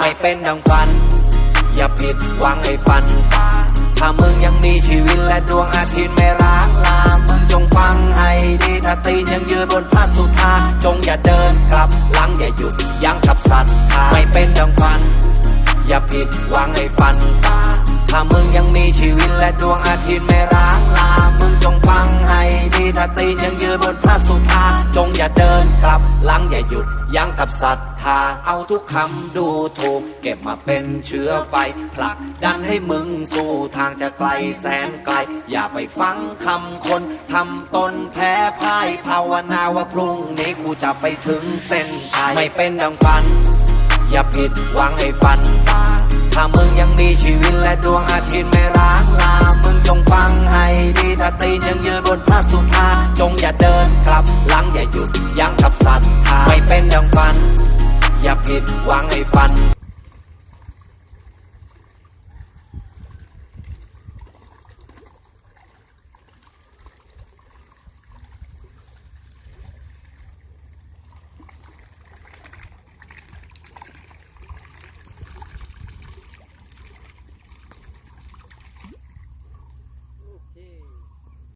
ไม่เป็นดังฝัน อย่าผิดหวังให้ฝันฝ่าถ้ามึงยังมีชีวิตและดวงอาทิตย์ไม่ร้างลา มึงจงฟังให้ดีถ้าตีนยังยืนบนพระสุธา จงอย่าเดินกลับหลังอย่าหยุดยั้งกับศรัทธาไม่เป็นดังฝัน อย่าผิดหวังให้ฝันฝ่าถ้ามึงยังมีชีวิตและดวงอาทิตย์ไม่ร้างลา มึงจงฟังให้ดีถ้าตีนยังยืนบนพระสุธา จงอย่าเดิน หยุดยั้งกับศรัทธาเอาทุกคำดูถูก เก็บมาเป็นเชื้อไฟผลักดันให้มึงสู่ทางจะไกลแสนไกล อย่าไปฟังคำคนทำตนแพ้พ่ายภาวนาว่าพรุ่งนี้กูจะไปถึงเส้นชัยไม่เป็นดังฝัน อย่าผิดหวังให้ฝันฝ่าถ้ามึงยังมีชีวิตและดวงอาทิตย์ไม่ร้างลา มึงจงฟังให้ดีถ้าตีนยังยืนบนพระสุธาจงอย่าเดินกลับหลังอย่าหยุดยั้งกับศรัทธาไม่เป็น ดังฝัน อย่าผิดหวังให้ฝัน